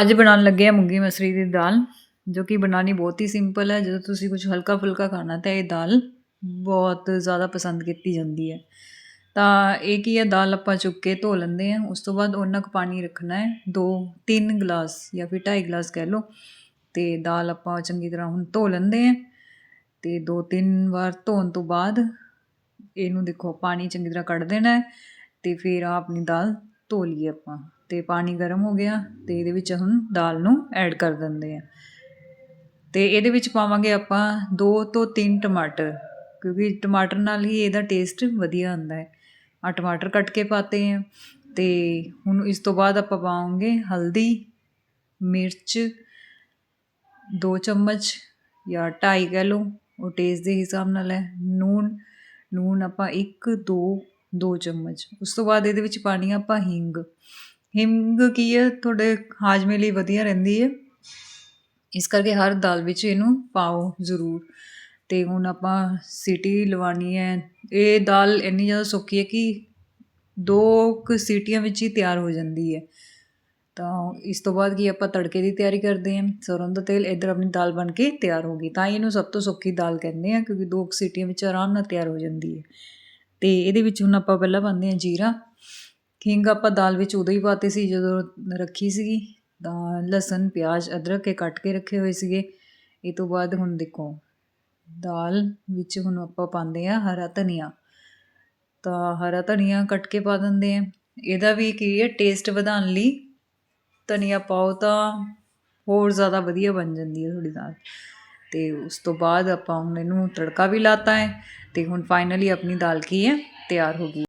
ਅੱਜ ਬਣਾਉਣ ਲੱਗੇ ਆ ਮੂੰਗੀ ਮਸਰੀ ਦੀ ਦਾਲ, ਜੋ ਕਿ ਬਣਾਉਣੀ ਬਹੁਤ ਹੀ ਸਿੰਪਲ ਹੈ। ਜਦੋਂ ਤੁਸੀਂ ਕੁਝ ਹਲਕਾ ਫੁਲਕਾ ਖਾਣਾ ਤਾਂ ਇਹ ਦਾਲ ਬਹੁਤ ਜ਼ਿਆਦਾ ਪਸੰਦ ਕੀਤੀ ਜਾਂਦੀ ਹੈ। ਤਾਂ ਇਹ ਕੀ ਹੈ, ਦਾਲ ਆਪਾਂ ਚੁੱਕ ਕੇ ਧੋ ਲੈਂਦੇ ਆ ਉਸ ਤੋਂ ਬਾਅਦ ਉਹਨਾਂ ਕੁ ਪਾਣੀ ਰੱਖਣਾ ਹੈ, ਦੋ, ਤਿੰਨ ਗਲਾਸ ਜਾਂ ਫਿਰ ਢਾਈ ਗਲਾਸ ਕਹਿ ਲਓ। ਤੇ ਦਾਲ ਆਪਾਂ ਚੰਗੀ ਤਰ੍ਹਾਂ ਹੁਣ ਧੋ ਲੈਂਦੇ ਆ ਤੇ ਦੋ, ਤਿੰਨ ਵਾਰ ਧੋਣ ਤੋਂ ਬਾਅਦ ਇਹਨੂੰ ਦੇਖੋ, ਪਾਣੀ ਚੰਗੀ ਤਰ੍ਹਾਂ ਕੱਢ ਦੇਣਾ ਹੈ ਤੇ ਫਿਰ ਆ ਆਪਣੀ ਦਾਲ ਧੋ ਲਈਏ ਆਪਾਂ। ਅਤੇ ਪਾਣੀ ਗਰਮ ਹੋ ਗਿਆ ਅਤੇ ਇਹਦੇ ਵਿੱਚ ਹੁਣ ਦਾਲ ਨੂੰ ਐਡ ਕਰ ਦਿੰਦੇ ਹਾਂ। ਅਤੇ ਇਹਦੇ ਵਿੱਚ ਪਾਵਾਂਗੇ ਆਪਾਂ ਦੋ ਤੋਂ ਤਿੰਨ ਟਮਾਟਰ, ਕਿਉਂਕਿ ਟਮਾਟਰ ਨਾਲ ਹੀ ਇਹਦਾ ਟੇਸਟ ਵਧੀਆ ਆਉਂਦਾ ਹੈ। ਆ ਟਮਾਟਰ ਕੱਟ ਕੇ ਪਾਤੇ ਹੈ ਅਤੇ ਹੁਣ ਇਸ ਤੋਂ ਬਾਅਦ ਆਪਾਂ ਪਾਵਾਂਗੇ ਹਲਦੀ, ਮਿਰਚ, ਦੋ ਚਮਚ ਜਾਂ ਢਾਈ ਕਹਿ ਲਓ, ਉਹ ਟੇਸਟ ਦੇ ਹਿਸਾਬ ਨਾਲ ਹੈ। ਨੂਨ ਨੂਨ ਆਪਾਂ 1 2 2 ਚਮਚ। ਉਸ ਤੋਂ ਬਾਅਦ ਇਹਦੇ ਵਿੱਚ ਪਾਣੀ ਆਪਾਂ ਹਿੰਗ। ਹਿੰਗ ਕੀ ਹੈ? ਤੁਹਾਡੇ ਹਾਜ਼ਮੇ ਲਈ ਵਧੀਆ ਰਹਿੰਦੀ ਹੈ। ਇਸ ਕਰਕੇ ਹਰ ਦਾਲ ਵਿੱਚ ਇਹਨੂੰ ਪਾਓ ਜ਼ਰੂਰ। ਤੇ ਹੁਣ ਆਪਾਂ ਸੀਟੀ ਲਵਾਉਣੀ ਹੈ। ਇਹ ਦਾਲ ਇੰਨੀ ਜ਼ਿਆਦਾ ਸੁੱਕੀ ਹੈ ਕਿ ਦੋ ਕੁ ਸੀਟੀਆਂ ਵਿੱਚ ਹੀ ਤਿਆਰ ਹੋ ਜਾਂਦੀ ਹੈ। ਤਾਂ ਇਸ ਤੋਂ ਬਾਅਦ ਕੀ ਆਪਾਂ ਤੜਕੇ ਦੀ ਤਿਆਰੀ ਕਰਦੇ ਹਾਂ। ਸਰੋਂ ਦਾ ਤੇਲ ਇੱਧਰ ਆਪਣੀ ਦਾਲ ਬਣ ਕੇ ਤਿਆਰ ਹੋ ਗਈ। ਤਾਂ ਹੀ ਇਹਨੂੰ ਸਭ ਤੋਂ ਸੁੱਕੀ ਦਾਲ ਕਹਿੰਦੇ ਆ ਕਿਉਂਕਿ ਦੋ ਕੁ ਸੀਟੀਆਂ ਵਿੱਚ ਆਰਾਮ ਨਾਲ ਤਿਆਰ ਹੋ ਜਾਂਦੀ ਹੈ। ਤੇ ਇਹਦੇ ਵਿੱਚ ਹੁਣ ਆਪਾਂ ਪਹਿਲਾਂ ਪਾਉਂਦੇ ਹਾਂ ਜੀਰਾ। ਹਿੰਗ ਆਪਾਂ ਦਾਲ ਵਿੱਚ ਉਦੋਂ ਹੀ ਪਾਤੇ ਸੀ, ਜਦੋਂ ਰੱਖੀ ਸੀਗੀ। ਤਾਂ ਲਸਣ, ਪਿਆਜ਼, ਅਦਰਕ ਕੇ ਕੱਟ ਕੇ ਰੱਖੇ ਹੋਏ ਸੀਗੇ। ਇਹ ਤੋਂ ਬਾਅਦ ਹੁਣ ਦੇਖੋ, ਦਾਲ ਵਿੱਚ ਹੁਣ ਆਪਾਂ ਪਾਉਂਦੇ ਆ ਹਰਾ ਧਨੀਆ। ਤਾਂ ਹਰਾ ਧਨੀਆ ਕੱਟ ਕੇ ਪਾ ਦਿੰਦੇ ਆ ਇਹਦਾ ਵੀ ਕੀ ਹੈ ਟੇਸਟ ਵਧਾਉਣ ਲਈ ਧਨੀਆ ਪਾਓ ਤਾਂ ਹੋਰ ਜ਼ਿਆਦਾ ਵਧੀਆ ਬਣ ਜਾਂਦੀ ਹੈ ਥੋੜੀ ਦਾਲ। ਤੇ ਉਸ ਤੋਂ ਬਾਅਦ ਆਪਾਂ ਹੁਣ ਇਹਨੂੰ ਤੜਕਾ ਵੀ ਲਾਤਾ ਹੈ ਤੇ ਹੁਣ ਫਾਈਨਲੀ ਆਪਣੀ ਦਾਲ ਕੀ ਹੈ, ਤਿਆਰ ਹੋ ਗਈ